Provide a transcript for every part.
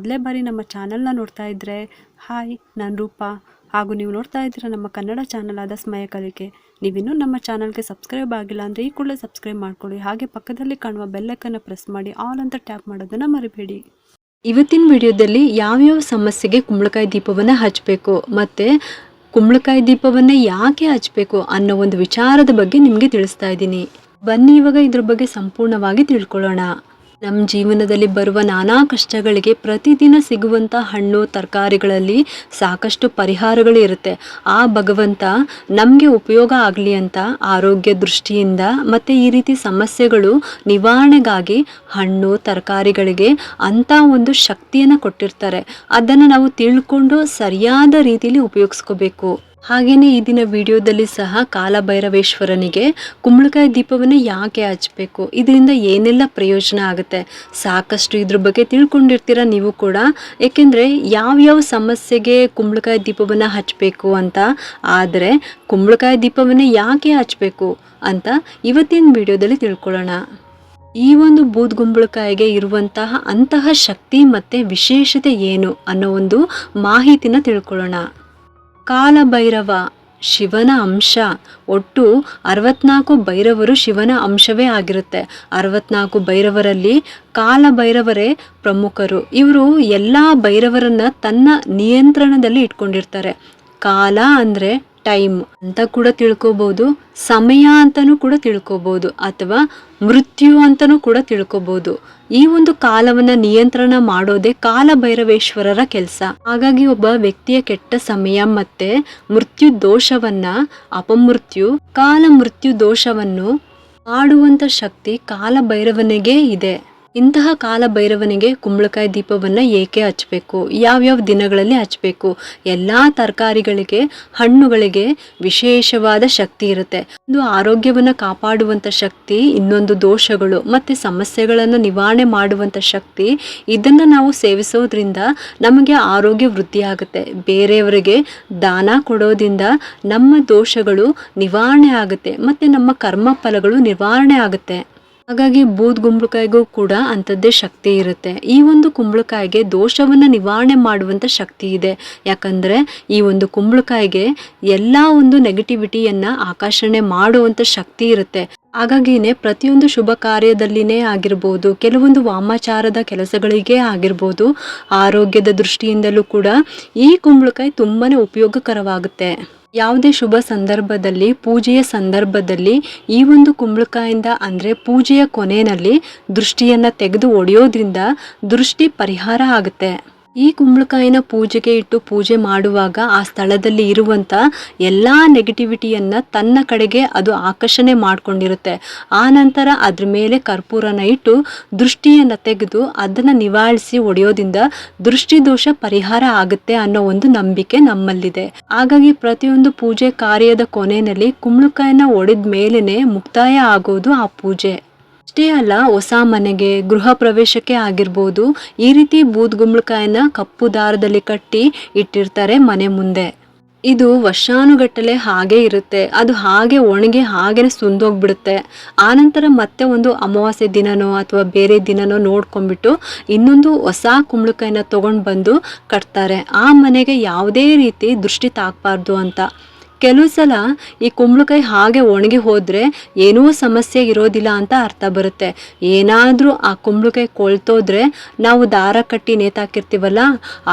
ಮೊದಲೇ ಬಾರಿ ನಮ್ಮ ಚಾನಲ್ನ ನೋಡ್ತಾ ಇದ್ದರೆ ಹಾಯ್, ನಾನು ರೂಪ. ಹಾಗೂ ನೀವು ನೋಡ್ತಾ ಇದ್ದೀರ ನಮ್ಮ ಕನ್ನಡ ಚಾನಲ್ ಆದ ಸ್ಮಯ ಕಲಿಕೆ. ನೀವಿನ್ನೂ ನಮ್ಮ ಚಾನಲ್ಗೆ ಸಬ್ಸ್ಕ್ರೈಬ್ ಆಗಿಲ್ಲ ಅಂದರೆ ಈ ಕೂಡಲೇ ಸಬ್ಸ್ಕ್ರೈಬ್ ಮಾಡ್ಕೊಳ್ಳಿ. ಹಾಗೆ ಪಕ್ಕದಲ್ಲಿ ಕಾಣುವ ಬೆಲ್ಲೈಕನ್ನು ಪ್ರೆಸ್ ಮಾಡಿ, ಆಲ್ ಅಂತ ಟ್ಯಾಪ್ ಮಾಡೋದನ್ನು ಮರಿಬೇಡಿ. ಇವತ್ತಿನ ವಿಡಿಯೋದಲ್ಲಿ ಯಾವ್ಯಾವ ಸಮಸ್ಯೆಗೆ ಕುಂಬಳಕಾಯಿ ದೀಪವನ್ನು ಹಚ್ಚಬೇಕು ಮತ್ತು ಕುಂಬಳಕಾಯಿ ದೀಪವನ್ನು ಯಾಕೆ ಹಚ್ಚಬೇಕು ಅನ್ನೋ ಒಂದು ವಿಚಾರದ ಬಗ್ಗೆ ನಿಮಗೆ ತಿಳಿಸ್ತಾ ಇದ್ದೀನಿ. ಬನ್ನಿ, ಇವಾಗ ಇದ್ರ ಬಗ್ಗೆ ಸಂಪೂರ್ಣವಾಗಿ ತಿಳ್ಕೊಳ್ಳೋಣ. ನಮ್ಮ ಜೀವನದಲ್ಲಿ ಬರುವ ನಾನಾ ಕಷ್ಟಗಳಿಗೆ ಪ್ರತಿದಿನ ಸಿಗುವಂಥ ಹಣ್ಣು, ತರಕಾರಿಗಳಲ್ಲಿ ಸಾಕಷ್ಟು ಪರಿಹಾರಗಳು ಇರುತ್ತೆ. ಆ ಭಗವಂತ ನಮಗೆ ಉಪಯೋಗ ಆಗಲಿ ಅಂತ ಆರೋಗ್ಯ ದೃಷ್ಟಿಯಿಂದ ಮತ್ತು ಈ ರೀತಿ ಸಮಸ್ಯೆಗಳು ನಿವಾರಣೆಗಾಗಿ ಹಣ್ಣು, ತರಕಾರಿಗಳಿಗೆ ಅಂಥ ಒಂದು ಶಕ್ತಿಯನ್ನು ಕೊಟ್ಟಿರ್ತಾರೆ. ಅದನ್ನು ನಾವು ತಿಳ್ಕೊಂಡು ಸರಿಯಾದ ರೀತಿಯಲ್ಲಿ ಉಪಯೋಗಿಸ್ಕೋಬೇಕು. ಹಾಗೆಯೇ ಈ ದಿನ ವಿಡಿಯೋದಲ್ಲಿ ಸಹ ಕಾಲಭೈರವೇಶ್ವರನಿಗೆ ಕುಂಬಳಕಾಯಿ ದೀಪವನ್ನು ಯಾಕೆ ಹಚ್ಚಬೇಕು ಇದರಿಂದ ಏನೆಲ್ಲ ಪ್ರಯೋಜನ ಆಗುತ್ತೆ? ಸಾಕಷ್ಟು ಇದ್ರ ಬಗ್ಗೆ ತಿಳ್ಕೊಂಡಿರ್ತೀರ ನೀವು ಕೂಡ? ಏಕೆಂದರೆ ಯಾವ್ಯಾವ ಸಮಸ್ಯೆಗೆ ಕುಂಬಳಕಾಯಿ ದೀಪವನ್ನು ಹಚ್ಚಬೇಕು ಅಂತ, ಆದರೆ ಕುಂಬಳಕಾಯಿ ದೀಪವನ್ನು ಯಾಕೆ ಹಚ್ಚಬೇಕು ಅಂತ ಇವತ್ತಿನ ವಿಡಿಯೋದಲ್ಲಿ ತಿಳ್ಕೊಳ್ಳೋಣ. ಈ ಒಂದು ಬೂದ್ಗುಂಬಳಕಾಯಿಗೆ ಇರುವಂತಹ ಅಂತಹ ಶಕ್ತಿ ಮತ್ತು ವಿಶೇಷತೆ ಏನು ಅನ್ನೋ ಒಂದು ಮಾಹಿತಿನ ತಿಳ್ಕೊಳ್ಳೋಣ. ಕಾಲಭೈರವ, ಶಿವನ ಅಂಶ. ಒಟ್ಟು ಅರವತ್ನಾಲ್ಕು ಭೈರವರು ಶಿವನ ಅಂಶವೇ ಆಗಿರುತ್ತೆ. ಅರವತ್ನಾಲ್ಕು ಭೈರವರಲ್ಲಿ ಕಾಲಭೈರವರೇ ಪ್ರಮುಖರು. ಇವರು ಎಲ್ಲ ಭೈರವರನ್ನ ತನ್ನ ನಿಯಂತ್ರಣದಲ್ಲಿ ಇಟ್ಕೊಂಡಿರ್ತಾರೆ. ಕಾಲ ಅಂದರೆ ಟೈಮ್ ಅಂತ ಕೂಡ ತಿಳ್ಕೊಬಹುದು ಸಮಯ ಅಂತಾನೂ ಕೂಡ ತಿಳ್ಕೊಬಹುದು ಅಥವಾ ಮೃತ್ಯು ಅಂತಾನೂ ಕೂಡ ತಿಳ್ಕೊಬಹುದು ಈ ಒಂದು ಕಾಲವನ್ನ ನಿಯಂತ್ರಣ ಮಾಡೋದೇ ಕಾಲಭೈರವೇಶ್ವರರ ಕೆಲಸ. ಹಾಗಾಗಿ ಒಬ್ಬ ವ್ಯಕ್ತಿಯ ಕೆಟ್ಟ ಸಮಯ ಮತ್ತೆ ಮೃತ್ಯು ದೋಷವನ್ನ, ಅಪಮೃತ್ಯು ಕಾಲ ಮೃತ್ಯು ದೋಷವನ್ನು ಆಡುವಂತ ಶಕ್ತಿ ಕಾಲಭೈರವನಿಗೆ ಇದೆ. ಇಂತಹ ಕಾಲ ಭೈರವನಿಗೆ ಕುಂಬಳಕಾಯಿ ದೀಪವನ್ನು ಏಕೆ ಹಚ್ಚಬೇಕು ಯಾವ್ಯಾವ ದಿನಗಳಲ್ಲಿ ಹಚ್ಚಬೇಕು ಎಲ್ಲ ತರಕಾರಿಗಳಿಗೆ, ಹಣ್ಣುಗಳಿಗೆ ವಿಶೇಷವಾದ ಶಕ್ತಿ ಇರುತ್ತೆ. ಒಂದು ಆರೋಗ್ಯವನ್ನು ಕಾಪಾಡುವಂಥ ಶಕ್ತಿ, ಇನ್ನೊಂದು ದೋಷಗಳು ಮತ್ತು ಸಮಸ್ಯೆಗಳನ್ನು ನಿವಾರಣೆ ಮಾಡುವಂಥ ಶಕ್ತಿ, ಇದನ್ನು ನಾವು ಸೇವಿಸೋದ್ರಿಂದ ನಮಗೆ ಆರೋಗ್ಯ ವೃದ್ಧಿ ಆಗುತ್ತೆ ಬೇರೆಯವರಿಗೆ ದಾನ ಕೊಡೋದ್ರಿಂದ ನಮ್ಮ ದೋಷಗಳು ನಿವಾರಣೆ ಆಗುತ್ತೆ, ಮತ್ತು ನಮ್ಮ ಕರ್ಮ ಫಲಗಳು ನಿವಾರಣೆ ಆಗುತ್ತೆ. ಹಾಗಾಗಿ ಬೂದ್ ಕುಂಬಳಕಾಯಿಗೂ ಕೂಡ ಅಂಥದ್ದೇ ಶಕ್ತಿ ಇರುತ್ತೆ. ಈ ಒಂದು ಕುಂಬಳಕಾಯಿಗೆ ದೋಷವನ್ನು ನಿವಾರಣೆ ಮಾಡುವಂಥ ಶಕ್ತಿ ಇದೆ. ಯಾಕಂದರೆ ಈ ಒಂದು ಕುಂಬಳಕಾಯಿಗೆ ಎಲ್ಲ ಒಂದು ನೆಗೆಟಿವಿಟಿಯನ್ನು ಆಕರ್ಷಣೆ ಮಾಡುವಂಥ ಶಕ್ತಿ ಇರುತ್ತೆ. ಹಾಗಾಗಿನೇ ಪ್ರತಿಯೊಂದು ಶುಭ ಕಾರ್ಯದಲ್ಲಿನೇ ಆಗಿರ್ಬೋದು, ಕೆಲವೊಂದು ವಾಮಾಚಾರದ ಕೆಲಸಗಳಿಗೆ ಆಗಿರ್ಬೋದು, ಆರೋಗ್ಯದ ದೃಷ್ಟಿಯಿಂದಲೂ ಕೂಡ ಈ ಕುಂಬಳಕಾಯಿ ತುಂಬಾ ಉಪಯೋಗಕರವಾಗುತ್ತೆ. ಯಾವುದೇ ಶುಭ ಸಂದರ್ಭದಲ್ಲಿ, ಪೂಜೆಯ ಸಂದರ್ಭದಲ್ಲಿ ಈ ಒಂದು ಕುಂಬಳಕಾಯಿಂದ ಅಂದರೆ ಪೂಜೆಯ ಕೊನೆಯಲ್ಲಿ ದೃಷ್ಟಿಯನ್ನು ತೆಗೆದು ಒಡೆಯೋದ್ರಿಂದ ದೃಷ್ಟಿ ಪರಿಹಾರ ಆಗುತ್ತೆ. ಈ ಕುಂಬಳಕಾಯಿನ ಪೂಜೆಗೆ ಇಟ್ಟು ಪೂಜೆ ಮಾಡುವಾಗ ಆ ಸ್ಥಳದಲ್ಲಿ ಇರುವಂಥ ಎಲ್ಲ ನೆಗೆಟಿವಿಟಿಯನ್ನು ತನ್ನ ಕಡೆಗೆ ಅದು ಆಕರ್ಷಣೆ ಮಾಡಿಕೊಂಡಿರುತ್ತೆ. ಆ ನಂತರ ಅದ್ರ ಮೇಲೆ ಕರ್ಪೂರನ ಇಟ್ಟು ದೃಷ್ಟಿಯನ್ನು ತೆಗೆದು ಅದನ್ನು ನಿವಾರಿಸಿ ದೃಷ್ಟಿ ದೋಷ ಪರಿಹಾರ ಆಗುತ್ತೆ ಅನ್ನೋ ಒಂದು ನಂಬಿಕೆ ನಮ್ಮಲ್ಲಿದೆ. ಹಾಗಾಗಿ ಪ್ರತಿಯೊಂದು ಪೂಜೆ ಕಾರ್ಯದ ಕೊನೆಯಲ್ಲಿ ಕುಂಬಳಕಾಯಿನ ಒಡೆದ ಮೇಲೇ ಮುಕ್ತಾಯ ಆಗೋದು ಆ ಪೂಜೆ. ಅಷ್ಟೇ ಅಲ್ಲ, ಹೊಸ ಮನೆಗೆ ಗೃಹ ಪ್ರವೇಶಕ್ಕೆ ಆಗಿರ್ಬೋದು, ಈ ರೀತಿ ಬೂದ್ಗುಂಬಳಕಾಯನ್ನ ಕಪ್ಪು ದಾರದಲ್ಲಿ ಕಟ್ಟಿ ಇಟ್ಟಿರ್ತಾರೆ ಮನೆ ಮುಂದೆ. ಇದು ವರ್ಷಾನುಗಟ್ಟಲೆ ಹಾಗೆ ಇರುತ್ತೆ. ಅದು ಹಾಗೆ ಒಣಗಿ ಹಾಗೇನೆ ಸುಂದೋಗ್ಬಿಡುತ್ತೆ. ಆನಂತರ ಮತ್ತೆ ಒಂದು ಅಮಾವಾಸ್ಯೆ ದಿನನೋ ಅಥವಾ ಬೇರೆ ದಿನನೋ ನೋಡ್ಕೊಂಡ್ಬಿಟ್ಟು ಇನ್ನೊಂದು ಹೊಸ ಕುಂಬಳಕಾಯನ್ನ ತಗೊಂಡು ಬಂದು ಕಟ್ತಾರೆ. ಆ ಮನೆಗೆ ಯಾವುದೇ ರೀತಿ ದೃಷ್ಟಿ ತಾಕಬಾರ್ದು ಅಂತ. ಕೆಲವು ಸಲ ಈ ಕುಂಬಳಕಾಯಿ ಹಾಗೆ ಒಣಗಿ ಹೋದರೆ ಏನೂ ಸಮಸ್ಯೆ ಇರೋದಿಲ್ಲ ಅಂತ ಅರ್ಥ ಬರುತ್ತೆ. ಏನಾದರೂ ಆ ಕುಂಬಳಕಾಯಿ ಕೊಳ್ತೋದ್ರೆ ನಾವು ದಾರ ಕಟ್ಟಿ ನೇತಾಕಿರ್ತೀವಲ್ಲ,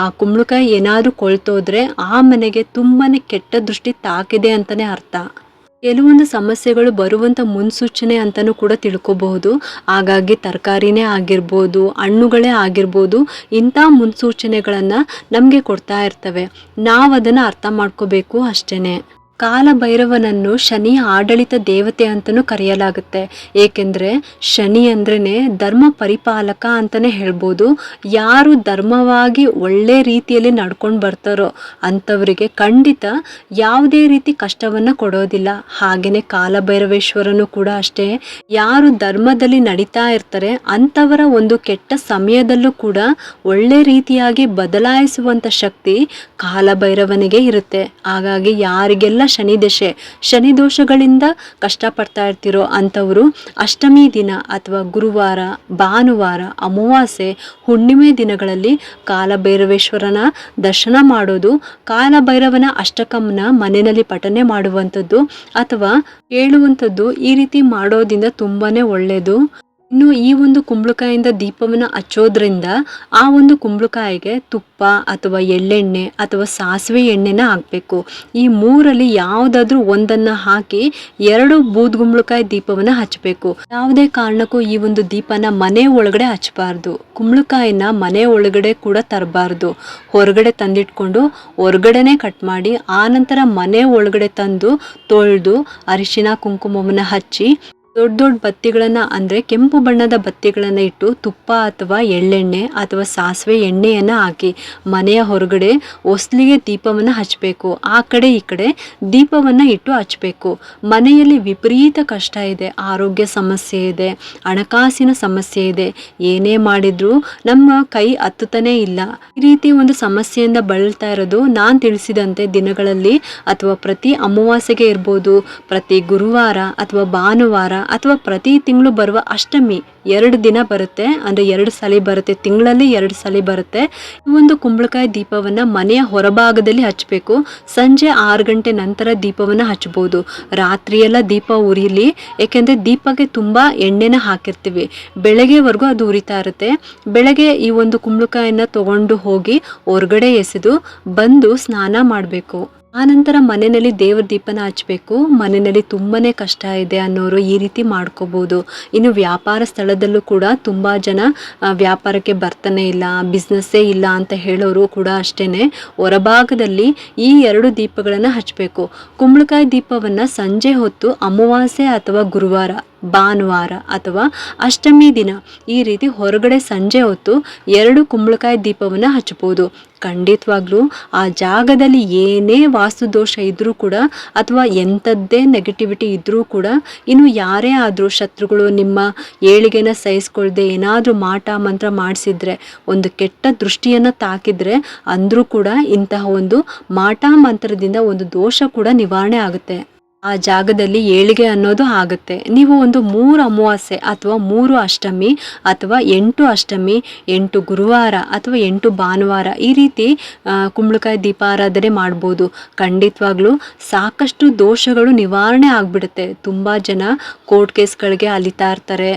ಆ ಕುಂಬಳಕಾಯಿ ಏನಾದರೂ ಕೊಳ್ತೋದ್ರೆ ಆ ಮನೆಗೆ ತುಂಬಾ ಕೆಟ್ಟ ದೃಷ್ಟಿ ತಾಕಿದೆ ಅಂತಲೇ ಅರ್ಥ. ಕೆಲವೊಂದು ಸಮಸ್ಯೆಗಳು ಬರುವಂಥ ಮುನ್ಸೂಚನೆ ಅಂತಲೂ ಕೂಡ ತಿಳ್ಕೊಬಹುದು. ಹಾಗಾಗಿ ತರಕಾರಿನೇ ಆಗಿರ್ಬೋದು, ಹಣ್ಣುಗಳೇ ಆಗಿರ್ಬೋದು, ಇಂಥ ಮುನ್ಸೂಚನೆಗಳನ್ನು ನಮಗೆ ಕೊಡ್ತಾ ಇರ್ತವೆ. ನಾವು ಅದನ್ನು ಅರ್ಥ ಮಾಡ್ಕೋಬೇಕು ಅಷ್ಟೇ ಕಾಲಭೈರವನನ್ನು ಶನಿ ಆಡಳಿತ ದೇವತೆ ಅಂತಲೂ ಕರೆಯಲಾಗುತ್ತೆ. ಏಕೆಂದರೆ ಶನಿ ಅಂದ್ರೇ ಧರ್ಮ ಪರಿಪಾಲಕ ಅಂತಲೇ ಹೇಳ್ಬೋದು. ಯಾರು ಧರ್ಮವಾಗಿ ಒಳ್ಳೆ ರೀತಿಯಲ್ಲಿ ನಡ್ಕೊಂಡು ಬರ್ತಾರೋ ಅಂಥವರಿಗೆ ಖಂಡಿತ ಯಾವುದೇ ರೀತಿ ಕಷ್ಟವನ್ನು ಕೊಡೋದಿಲ್ಲ. ಹಾಗೆಯೇ ಕಾಲಭೈರವೇಶ್ವರನು ಕೂಡ ಅಷ್ಟೇ. ಯಾರು ಧರ್ಮದಲ್ಲಿ ನಡೀತಾ ಇರ್ತಾರೆ ಅಂಥವರ ಒಂದು ಕೆಟ್ಟ ಸಮಯದಲ್ಲೂ ಕೂಡ ಒಳ್ಳೆ ರೀತಿಯಾಗಿ ಬದಲಾಯಿಸುವಂಥ ಶಕ್ತಿ ಕಾಲಭೈರವನಿಗೆ ಇರುತ್ತೆ. ಹಾಗಾಗಿ ಯಾರಿಗೆಲ್ಲ ಶನಿ ದಶೆ ಶನಿ ದೋಷಗಳಿಂದ ಕಷ್ಟಪಡ್ತಾ ಇರ್ತಿರೋ ಅಂಥವರು ಅಷ್ಟಮಿ ದಿನ ಅಥವಾ ಗುರುವಾರ, ಭಾನುವಾರ, ಅಮಾವಾಸ್ಯೆ, ಹುಣ್ಣಿಮೆ ದಿನಗಳಲ್ಲಿ ಕಾಲಭೈರವೇಶ್ವರನ ದರ್ಶನ ಮಾಡೋದು, ಕಾಲಭೈರವನ ಅಷ್ಟಕಂನ ಮನೆಯಲ್ಲಿ ಪಠನೆ ಮಾಡುವಂಥದ್ದು ಅಥವಾ ಹೇಳುವಂಥದ್ದು ಈ ರೀತಿ ಮಾಡೋದ್ರಿಂದ ತುಂಬಾನೇ ಒಳ್ಳೆಯದು ಇನ್ನು ಈ ಒಂದು ಕುಂಬಳಕಾಯಿಂದ ದೀಪವನ್ನು ಹಚ್ಚೋದ್ರಿಂದ ಆ ಒಂದು ಕುಂಬಳಕಾಯಿಗೆ ತುಪ್ಪ ಅಥವಾ ಎಳ್ಳೆಣ್ಣೆ ಅಥವಾ ಸಾಸಿವೆ ಎಣ್ಣೆನ ಹಾಕಬೇಕು. ಈ ಮೂರಲ್ಲಿ ಯಾವುದಾದ್ರೂ ಒಂದನ್ನು ಹಾಕಿ ಎರಡು ಬೂದ್ ಕುಂಬಳಕಾಯಿ ದೀಪವನ್ನು ಹಚ್ಚಬೇಕು. ಯಾವುದೇ ಕಾರಣಕ್ಕೂ ಈ ಒಂದು ದೀಪನ ಮನೆ ಒಳಗಡೆ ಹಚ್ಚಬಾರ್ದು. ಕುಂಬಳಕಾಯಿನ ಮನೆ ಒಳಗಡೆ ಕೂಡ ತರಬಾರ್ದು. ಹೊರಗಡೆ ತಂದಿಟ್ಕೊಂಡು ಹೊರಗಡೆನೆ ಕಟ್ ಮಾಡಿ ಆನಂತರ ಮನೆ ಒಳಗಡೆ ತಂದು ತೊಳೆದು ಅರಿಶಿನ, ಕುಂಕುಮವನ್ನು ಹಚ್ಚಿ ದೊಡ್ಡ ದೊಡ್ಡ ಬತ್ತಿಗಳನ್ನು ಅಂದರೆ ಕೆಂಪು ಬಣ್ಣದ ಬತ್ತಿಗಳನ್ನು ಇಟ್ಟು ತುಪ್ಪ ಅಥವಾ ಎಳ್ಳೆಣ್ಣೆ ಅಥವಾ ಸಾಸಿವೆ ಎಣ್ಣೆಯನ್ನು ಹಾಕಿ ಮನೆಯ ಹೊರಗಡೆ ಹೊಸ್ಲಿಗೆ ದೀಪವನ್ನು ಹಚ್ಚಬೇಕು ಆ ಕಡೆ ಈ ಕಡೆ ದೀಪವನ್ನು ಇಟ್ಟು ಹಚ್ಚಬೇಕು ಮನೆಯಲ್ಲಿ ವಿಪರೀತ ಕಷ್ಟ ಇದೆ. ಆರೋಗ್ಯ ಸಮಸ್ಯೆ ಇದೆ. ಹಣಕಾಸಿನ ಸಮಸ್ಯೆ ಇದೆ. ಏನೇ ಮಾಡಿದರೂ ನಮ್ಮ ಕೈ ಹತ್ತುತ್ತಾನೇ ಇಲ್ಲ. ಈ ರೀತಿ ಒಂದು ಸಮಸ್ಯೆಯಿಂದ ಬಳಲ್ತಾ ಇರೋದು ನಾನು ತಿಳಿಸಿದಂತೆ ದಿನಗಳಲ್ಲಿ ಅಥವಾ ಪ್ರತಿ ಅಮಾವಾಸ್ಯೆಗೆ ಇರ್ಬೋದು, ಪ್ರತಿ ಗುರುವಾರ ಅಥವಾ ಭಾನುವಾರ ಅಥವಾ ಪ್ರತಿ ತಿಂಗಳು ಬರುವ ಅಷ್ಟಮಿ ಎರಡು ದಿನ ಬರುತ್ತೆ. ಅಂದರೆ ಎರಡು ಸಲ ಬರುತ್ತೆ. ತಿಂಗಳಲ್ಲಿ ಎರಡು ಸಲ ಬರುತ್ತೆ. ಈ ಒಂದು ಕುಂಬಳಕಾಯಿ ದೀಪವನ್ನು ಮನೆಯ ಹೊರಭಾಗದಲ್ಲಿ ಹಚ್ಚಬೇಕು ಸಂಜೆ ಆರು ಗಂಟೆ ನಂತರ ದೀಪವನ್ನು ಹಚ್ಬೋದು. ರಾತ್ರಿಯೆಲ್ಲ ದೀಪ ಉರಿಲಿ, ಏಕೆಂದರೆ ದೀಪಕ್ಕೆ ತುಂಬ ಎಣ್ಣೆನ ಹಾಕಿರ್ತೀವಿ. ಬೆಳಗ್ಗೆವರೆಗೂ ಅದು ಉರಿತಾ ಇರುತ್ತೆ. ಬೆಳಗ್ಗೆ ಈ ಒಂದು ಕುಂಬಳಕಾಯನ್ನು ತಗೊಂಡು ಹೋಗಿ ಹೊರಗಡೆ ಎಸೆದು ಬಂದು ಸ್ನಾನ ಮಾಡಬೇಕು. ಆನಂತರ ಮನೆಯಲ್ಲಿ ದೇವ್ರ ದೀಪನ ಹಚ್ಚಬೇಕು ಮನೆಯಲ್ಲಿ ತುಂಬಾ ಕಷ್ಟ ಇದೆ ಅನ್ನೋರು ಈ ರೀತಿ ಮಾಡ್ಕೋಬೋದು. ಇನ್ನು ವ್ಯಾಪಾರ ಸ್ಥಳದಲ್ಲೂ ಕೂಡ ತುಂಬ ಜನ ವ್ಯಾಪಾರಕ್ಕೆ ಬರ್ತಾನೆ ಇಲ್ಲ, ಬಿಸ್ನೆಸ್ಸೇ ಇಲ್ಲ ಅಂತ ಹೇಳೋರು ಕೂಡ ಅಷ್ಟೇ ಹೊರಭಾಗದಲ್ಲಿ ಈ ಎರಡು ದೀಪಗಳನ್ನು ಹಚ್ಚಬೇಕು ಕುಂಬಳಕಾಯಿ ದೀಪವನ್ನು ಸಂಜೆ ಹೊತ್ತು ಅಮಾವಾಸ್ಯೆ ಅಥವಾ ಗುರುವಾರ ಭಾನುವಾರ ಅಥವಾ ಅಷ್ಟಮಿ ದಿನ. ಈ ರೀತಿ ಹೊರಗಡೆ ಸಂಜೆ ಹೊತ್ತು ಎರಡು ಕುಂಬಳಕಾಯಿ ದೀಪವನ್ನು ಹಚ್ಚಬಹುದು. ಖಂಡಿತವಾಗ್ಲೂ ಆ ಜಾಗದಲ್ಲಿ ಏನೇ ವಾಸ್ತು ದೋಷ ಇದ್ರೂ ಕೂಡ ಅಥವಾ ಎಂಥದ್ದೇ ನೆಗೆಟಿವಿಟಿ ಇದ್ರೂ ಕೂಡ ಇನ್ನು ಯಾರೇ ಆದರೂ ಶತ್ರುಗಳು ನಿಮ್ಮ ಏಳಿಗೆನ ಸಹಿಸ್ಕೊಳ್ದೆ ಏನಾದರೂ ಮಾಟ ಮಂತ್ರ ಮಾಡಿಸಿದ್ರೆ, ಒಂದು ಕೆಟ್ಟ ದೃಷ್ಟಿಯನ್ನು ತಾಕಿದ್ರೆ ಅಂದರೂ ಕೂಡ ಇಂತಹ ಒಂದು ಮಾಟ ಮಂತ್ರದಿಂದ ಒಂದು ದೋಷ ಕೂಡ ನಿವಾರಣೆ ಆಗುತ್ತೆ. ಆ ಜಾಗದಲ್ಲಿ ಏಳಿಗೆ ಅನ್ನೋದು ಆಗುತ್ತೆ. ನೀವು ಒಂದು ಮೂರು ಅಮಾವಾಸ್ಯೆ ಅಥವಾ ಮೂರು ಅಷ್ಟಮಿ ಅಥವಾ ಎಂಟು ಅಷ್ಟಮಿ, ಎಂಟು ಗುರುವಾರ ಅಥವಾ ಎಂಟು ಭಾನುವಾರ ಈ ರೀತಿ ಕುಂಬಳಕಾಯಿ ದೀಪಾರಾಧನೆ ಮಾಡ್ಬೋದು. ಖಂಡಿತವಾಗ್ಲೂ ಸಾಕಷ್ಟು ದೋಷಗಳು ನಿವಾರಣೆ ಆಗ್ಬಿಡುತ್ತೆ. ತುಂಬ ಜನ ಕೋರ್ಟ್ ಕೇಸ್ಗಳಿಗೆ ಅಲಿತಾ ಇರ್ತಾರೆ.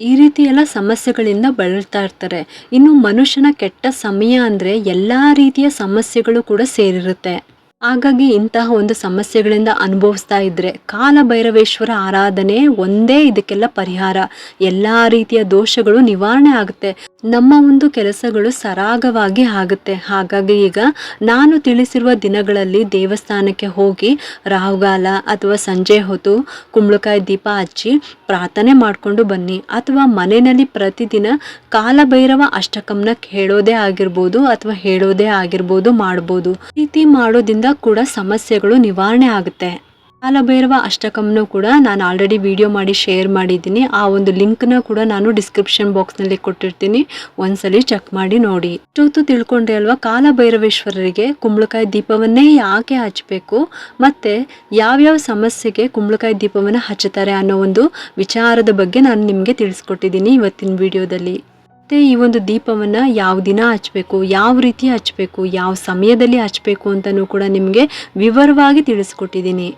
ಈ ರೀತಿ ಎಲ್ಲ ಸಮಸ್ಯೆಗಳಿಂದ ಬಳಲ್ತಾ ಇರ್ತಾರೆ. ಇನ್ನು ಮನುಷ್ಯನ ಕೆಟ್ಟ ಸಮಯ ಅಂದರೆ ಎಲ್ಲ ರೀತಿಯ ಸಮಸ್ಯೆಗಳು ಕೂಡ ಸೇರಿರುತ್ತೆ. ಹಾಗಾಗಿ ಇಂತಹ ಒಂದು ಸಮಸ್ಯೆಗಳಿಂದ ಅನುಭವಿಸ್ತಾ ಇದ್ರೆ ಕಾಲಭೈರವೇಶ್ವರ ಆರಾಧನೆ ಒಂದೇ ಇದಕ್ಕೆಲ್ಲ ಪರಿಹಾರ. ಎಲ್ಲ ರೀತಿಯ ದೋಷಗಳು ನಿವಾರಣೆ ಆಗುತ್ತೆ. ನಮ್ಮ ಒಂದು ಕೆಲಸಗಳು ಸರಾಗವಾಗಿ ಆಗುತ್ತೆ. ಹಾಗಾಗಿ ಈಗ ನಾನು ತಿಳಿಸಿರುವ ದಿನಗಳಲ್ಲಿ ದೇವಸ್ಥಾನಕ್ಕೆ ಹೋಗಿ ರಾಹುಗಾಲ ಅಥವಾ ಸಂಜೆ ಹೊತ್ತು ಕುಂಬಳಕಾಯಿ ದೀಪ ಹಚ್ಚಿ ಪ್ರಾರ್ಥನೆ ಮಾಡಿಕೊಂಡು ಬನ್ನಿ. ಅಥವಾ ಮನೆಯಲ್ಲಿ ಪ್ರತಿದಿನ ಕಾಲಭೈರವ ಅಷ್ಟಕಂನ ಹೇಳೋದೇ ಆಗಿರ್ಬೋದು ಅಥವಾ ಹೇಳೋದೇ ಆಗಿರ್ಬೋದು ಮಾಡ್ಬೋದು. ರೀತಿ ಮಾಡೋದಿಂದ ಕೂಡ ಸಮಸ್ಯೆಗಳು ನಿವಾರಣೆ ಆಗುತ್ತೆ. ಕಾಲಭೈರವ ಅಷ್ಟಕಂನು ಕೂಡ ನಾನು ಆಲ್ರೆಡಿ ವಿಡಿಯೋ ಮಾಡಿ ಶೇರ್ ಮಾಡಿದ್ದೀನಿ. ಆ ಒಂದು ಲಿಂಕ್ನ ಕೂಡ ನಾನು ಡಿಸ್ಕ್ರಿಪ್ಷನ್ ಬಾಕ್ಸ್ನಲ್ಲಿ ಕೊಟ್ಟಿರ್ತೀನಿ. ಒಂದ್ಸಲಿ ಚೆಕ್ ಮಾಡಿ ನೋಡಿ. ಇಷ್ಟೊತ್ತು ತಿಳ್ಕೊಂಡ್ರೆ ಅಲ್ವಾ ಕಾಲಭೈರವೇಶ್ವರರಿಗೆ ಕುಂಬಳಕಾಯಿ ದೀಪವನ್ನೇ ಯಾಕೆ ಹಚ್ಚಬೇಕು ಮತ್ತೆ ಯಾವ್ಯಾವ ಸಮಸ್ಯೆಗೆ ಕುಂಬಳಕಾಯಿ ದೀಪವನ್ನು ಹಚ್ಚುತ್ತಾರೆ ಅನ್ನೋ ಒಂದು ವಿಚಾರದ ಬಗ್ಗೆ ನಾನು ನಿಮಗೆ ತಿಳಿಸ್ಕೊಟ್ಟಿದ್ದೀನಿ ಇವತ್ತಿನ ವಿಡಿಯೋದಲ್ಲಿ ಮತ್ತೆ ಈ ಒಂದು ದೀಪವನ್ನು ಯಾವ ದಿನ ಹಚ್ಚಬೇಕು ಯಾವ ರೀತಿ ಹಚ್ಚಬೇಕು ಯಾವ ಸಮಯದಲ್ಲಿ ಹಚ್ಚಬೇಕು ಅಂತಲೂ ಕೂಡ ನಿಮಗೆ ವಿವರವಾಗಿ ತಿಳಿಸ್ಕೊಟ್ಟಿದ್ದೀನಿ.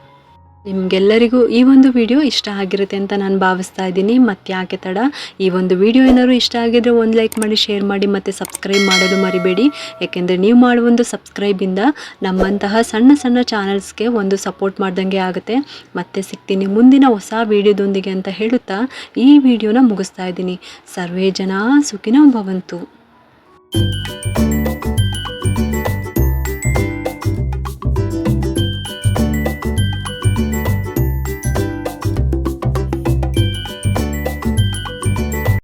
ನಿಮಗೆಲ್ಲರಿಗೂ ಈ ಒಂದು ವಿಡಿಯೋ ಇಷ್ಟ ಆಗಿರುತ್ತೆ ಅಂತ ನಾನು ಭಾವಿಸ್ತಾ ಇದ್ದೀನಿ. ಮತ್ತೆ ಯಾಕೆ ತಡ? ಈ ಒಂದು ವಿಡಿಯೋ ಏನಾದ್ರು ಇಷ್ಟ ಆಗಿದ್ರೆ ಒಂದು ಲೈಕ್ ಮಾಡಿ, ಶೇರ್ ಮಾಡಿ ಮತ್ತು ಸಬ್ಸ್ಕ್ರೈಬ್ ಮಾಡಲು ಮರಿಬೇಡಿ. ಯಾಕೆಂದರೆ ನೀವು ಮಾಡುವ ಒಂದು ಸಬ್ಸ್ಕ್ರೈಬಿಂದ ನಮ್ಮಂತಹ ಸಣ್ಣ ಸಣ್ಣ ಚಾನಲ್ಸ್ಗೆ ಒಂದು ಸಪೋರ್ಟ್ ಮಾಡ್ದಂಗೆ ಆಗುತ್ತೆ. ಮತ್ತೆ ಸಿಗ್ತೀನಿ ಮುಂದಿನ ಹೊಸ ವಿಡಿಯೋದೊಂದಿಗೆ ಅಂತ ಹೇಳುತ್ತಾ ಈ ವಿಡಿಯೋನ ಮುಗಿಸ್ತಾ ಇದ್ದೀನಿ. ಸರ್ವೇ ಜನ ಸುಖಿನ ಭವಂತು.